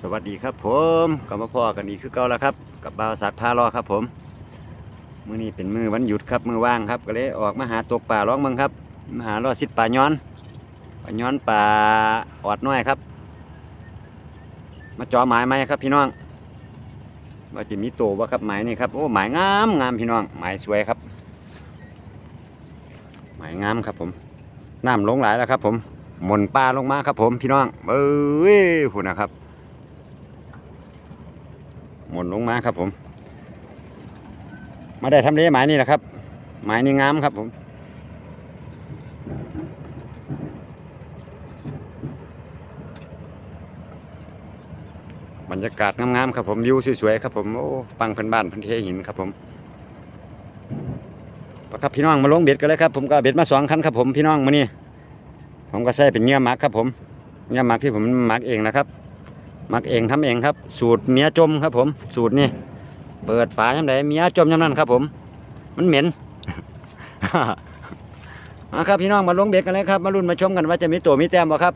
สวัสดีครับผมกลับมาพ่อกันอีกคือเก่าแล้วครับ กับบ่าวสักพารอครับผมมื้อนี้เป็นมือวันหยุดครับมือว่างครับก็เลยออกมาหาตกป่าร้องมืองครับมาหารอสิดป่าย้อนป่าย้อนป่าออดน้อยครับ มาจ่อหมายไหมครับ พี่น้องว่าจะมีโตวบ่ครับหมายนี่ครับโอ้หมายงามงามพี่น้องหมายสวยครับ หมายงามครับผมน้ำลงหลายแล้วครับ ผมหมนปลาลงมาครับ ผมพี่น้องเอ้ยพูดนะครับ หมนลงมาครับผม มาได้ทำเลหมายนี่แหละครับ หมายนี่งามครับผมบรรยากาศงามๆครับผมวิวสวยๆครับผมโอ้ฟังเพื่อนบ้านเพื่อนเทหินครับผมปะครับพี่น้องมาลงเบ็ดกันเลยครับผมก็เบ็ดมาสองคันครับผมพี่น้องมานี่ผมก็ใส่เป็นเงี้ยหมักครับผมเงี้ยหมักที่ผมหมักเองนะครับ มักเองทำเองครับ สูตรเมียจมครับ ผม สูตรนี่เปิดฝาย่ำใดเมียจมย่ำนั้นครับ ผม มันเหม็นมาครับพี่น้องมาลงเบ็ดกันเลยครับ มาลุ้นมาชมกันว่าจะมีตัวมีแต้มบ่ครับ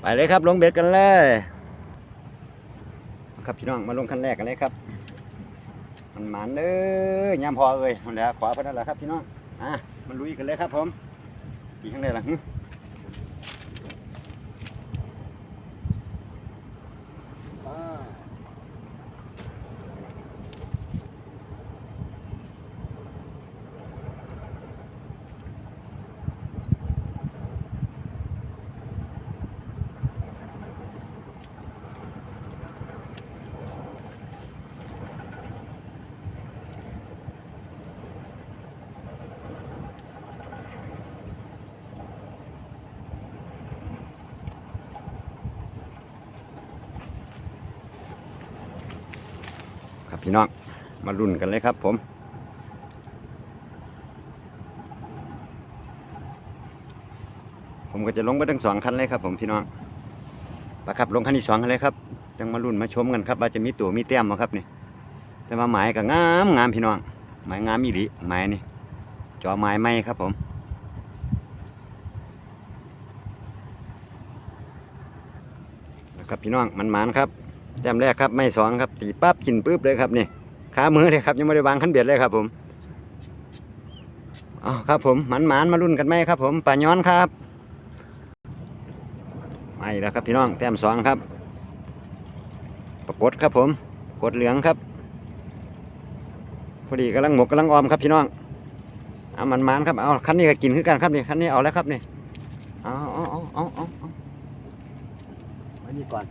ไปเลยครับ ลงเบ็ดกันเลยมาครับพี่น้องมาลงขั้นแรกกันเลยครับ มันหมันเด้อยามพอเอ้ยมันแล้วขวาเพิ่นนั่นแหละครับพี่น้องอะมันลุยกันเลยครับ ผมกี่ข้างในล่ะ ครับพี่น้องมาลุ้นกันเลยครับผมผมก็จะลงไปทั้งสองคันเลยครับผมพี่น้องประครับลงคันที่สองกันเลยครับจังมาลุ้นมาชมกันครับว่าจะมีตัวมีแต้มบ่ครับนี่แต่ว่าหมายก็งามงามพี่น้องหมายงามอีหลีหมายนี่จอหมายไม่ครับผมนะครับพี่น้องมันหมานครับ แต้มแรกครับไม่สองครับตีปั๊บกินปุ๊บเลยครับนี่ขามือเลยครับยังไม่ได้วางขั้นเบียดเลยครับผมเอครับผมหมันหมานมารุ่นกันไหมครับ ผมป่าย้อนครับไมาอีกแล้วครับพี่น้องแต้มสองครับ ปรากฏครับผมกดเหลืองครับพอดีกำลังหมกกำลังออมครับพี่น้องเอามันหมานครับเอาคันนี้ก็กินขึ้นกันครับนี่คันนี้เอาแล้วครับนี่เอาเอาเอาเอาเอาเอาไว้นี่ก่อน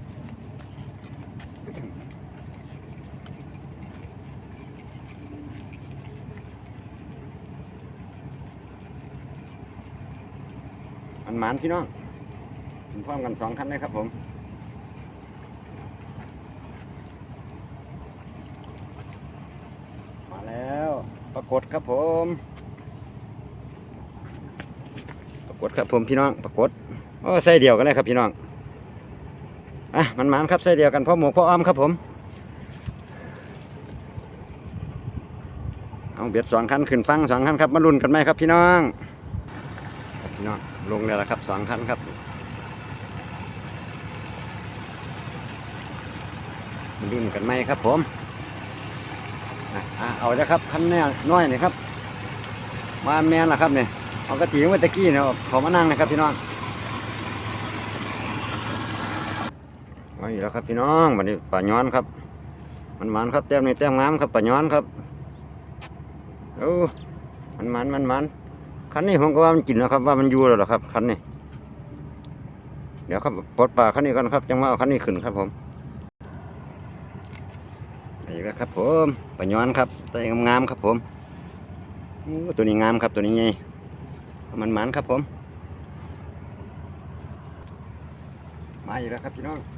มันหมานพี่น้องถึงพร้อมกันสองคันเลยครับผมมาแล้วปรากฏครับผมปรากฏครับผมพี่น้องปรากฏโอ้ใส่เดียวกันเลยครับพี่น้องอะมันหมานครับใส่เดียวกันพ่อหมกพ่ออ้อมครับผมเอาเบียดสองคันขึ้นฟังสองคันครับมาลุ้นกันไหมครับพี่น้องครับพี่น้อง ลงแล้วละครับสองคันครับมาดุนกันไหมครับผมเอาแล้วครับคันแน่น้อยนี่ครับ มาแมนละครับเนี่ยเอากระตีเมื่อตะกี้เนี่ยขอมานั่งนะครับพี่น้องมาอีกแล้วครับพี่น้องวันนี้ป่าย้อนครับ มันมันครับแต้มนี่แต้มงามครับป่าย้อนครับโอ้มันมันมันมัน คันนี้ผมก็ว่ามันกินแล้วครับ ว่ามันอยู่แล้วหรอครับคันนี้ เดี๋ยวครับปลดปลาคันนี้ก่อนครับจังว่าเอาคันนี้ขึ้นครับผมนี่แล้วครับ ผมปลาย้อนครับตัวงามๆครับ ผมตัวนี้งามครับตัวนี้ไงมันหมันครับผม มาอีกแล้วครับพี่น้อง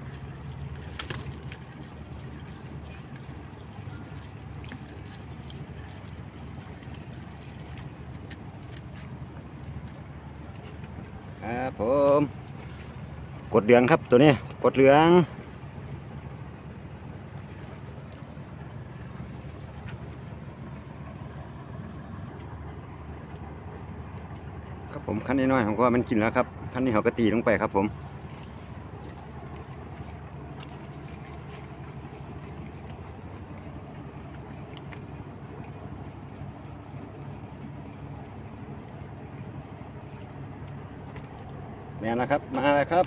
ครับผมกดเหลืองครับตัวนี้กดเหลืองครับผมขั้นน้อยๆผมก็ว่ามันกินแล้วครับขั้นนี้เขาก็ตีลงไปครับผม แม่นะ ครับ มาแล้วครับ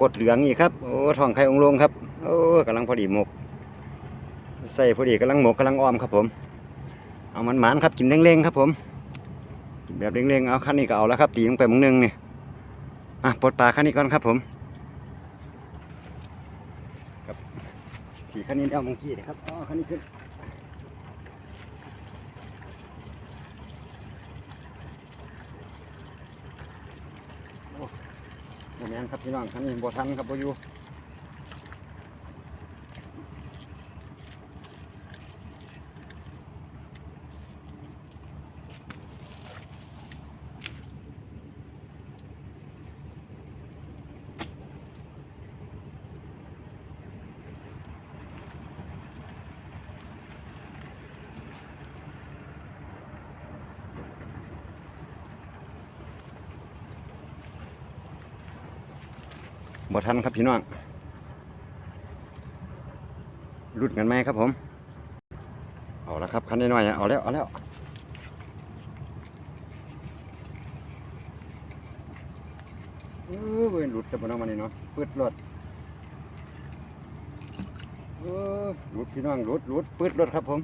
กดเหลืองอีกครับโอ้ทองไข่องลงครับโอ้กำลังพอดีหมก ใส่พอดีกำลังหมกกำลังอ้อมครับผม เอามันหมานครับกินเร่งๆครับผมกินแบบเร่งๆเอาขั้นนี้ก็เอาแล้วครับ ตีลงไปมึงหนึงนี่อะปลดปลาขั้นนี้ก่อนครับผมครับตีขั้นนี้เอามังกี้นะครับอ๋อขั้นนี้ขึ้น แมนครับพี่น้องคันนี้บ่ทันครับบ่อยู่ บ่ทันครับพี่น้องรุดกันไหมครับผม เอาละครับคันน้อยๆเอาแล้วเอาแล้วเออเว้ยหลุดแต่บ่น้องมันนี่เนาะปืดรถเออหลุดพี่น้องหลุดหลุดปืดรถครับผม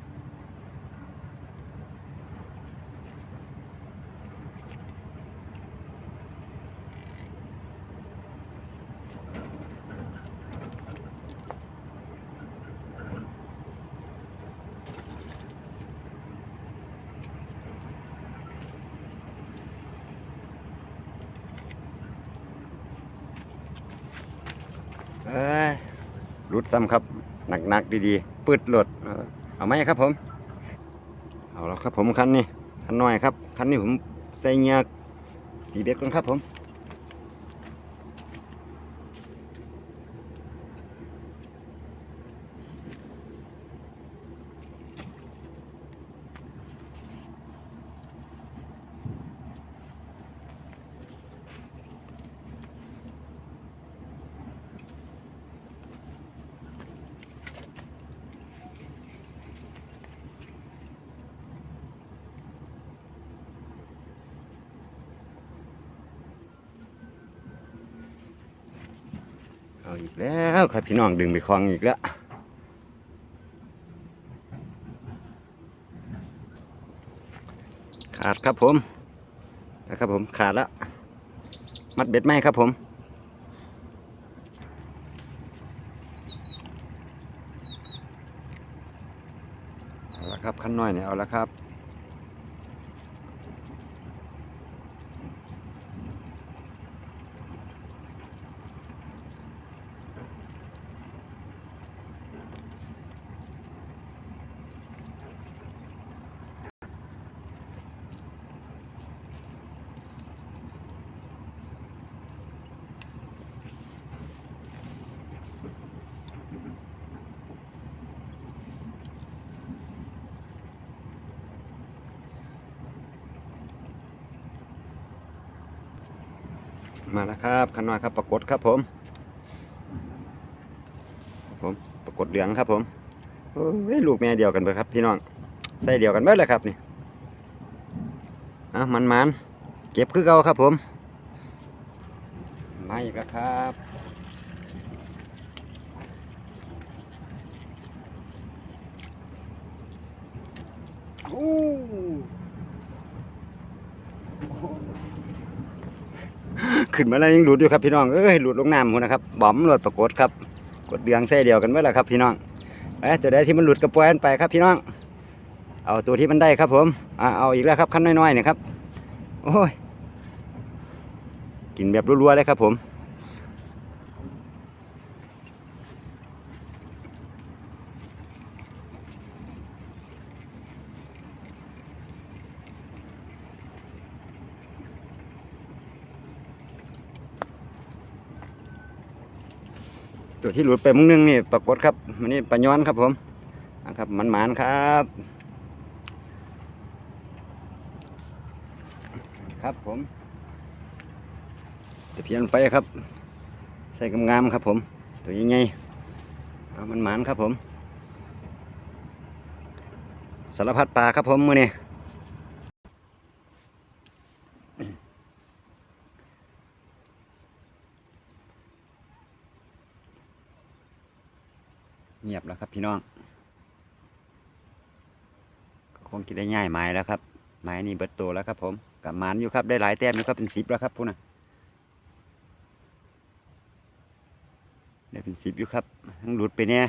รุดซ้ำครับ หนักๆดีๆปืดหลดเอาไหมครับผม เอาแล้วครับผมคันนี้คันน้อยครับคันนี้ผมใส่เงียกตีเบ็ดกันครับผม อีกแล้วครับพี่น้องดึงไปคลองอีกแล้วขาดครับผมนะครับผมขาดแล้วมัดเบ็ดไหมครับผมเอาละครับขั้นน้อยเนี่ยเอาละครับ มาแล้วครับขันน้อยครับปรากฏครับผมผมปรากฏเหลืองครับผมโอ้ยลูกแม่เดียวกันไปครับพี่น้องใส่เดียวกันเบิดเลยครับนี่อะมันมันๆเก็บคือเก่าครับผมมาอีกแล้วครับโอ้ ขึ้นมาแล้วยังหลุดอยู่ครับพี่น้องเอ้ยหลุดลงน้ำหมดนะครับบอมหลุดปรากฏครับ กดเดืองเส้เดียวกันเมื่อไรครับพี่น้องเอ้ยตัวใดที่มันหลุดกระปล่อยนไปครับพี่น้อง เอาตัวที่มันได้ครับผมอ่าเอาอีกแล้วครับขั้นน้อยๆเนี่ยครับโอ้ยกินแบบรัวๆเลยครับผม ตัวที่หลุดไปมุ้งนึงนี่ปรากฏครับมันนี่ปลาย้อนครับผมนะครับมันหมานครับ ครับผมตะเพียนไฟครับ ใส่กำงามครับผม ตัวใหญ่ๆเอามันหมานครับผม สารพัดปลาครับผมมือนี่ เงียบแล้วครับพี่น้องก็คงจะได้ง่ายไม้แล้วครับ ไม้นี่เบิดโตแล้วครับผมกับมันอยู่ครับได้หลายแต้มอยู่ครับเป็นสิบแล้วครับพูดนะได้เป็นสิบอยู่ครับทั้งหลุดไปเนี่ย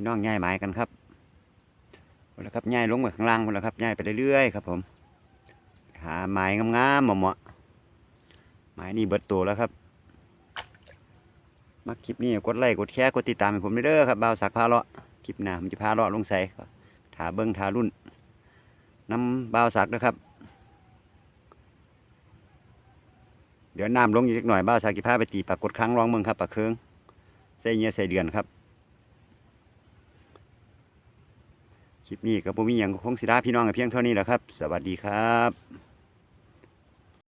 พี่น้องง่ายไม้กันครับ เอาละครับง่ายลงไปข้างล่างหมดแล้วครับง่ายไปเรื่อยๆครับผมหาไม้งามๆเหมาะๆไม้นี่เบิดตัวแล้วครับมักคลิปนี้กดไลค์กดแชร์กดติดตามให้ผมด้วยเด้อครับบ่าวสักพาเลาะคลิปหน้าผมจะพาเลาะลงใส่ถาเบิ้งถารุ่นน้ำบ่าวสักนะครับ เดี๋ยวน้ำลงอีกเล็กหน่อยบ่าวสักจะพาไปตีปากกดค้างร้องเมืองครับปลาเคืองใส่เงี้ยใส่เดือนครับ คลิปนี้ก็บ่มีอย่างคงสิลาพี่น้องกับเพียงเท่านี้แหละครับ สวัสดีครับ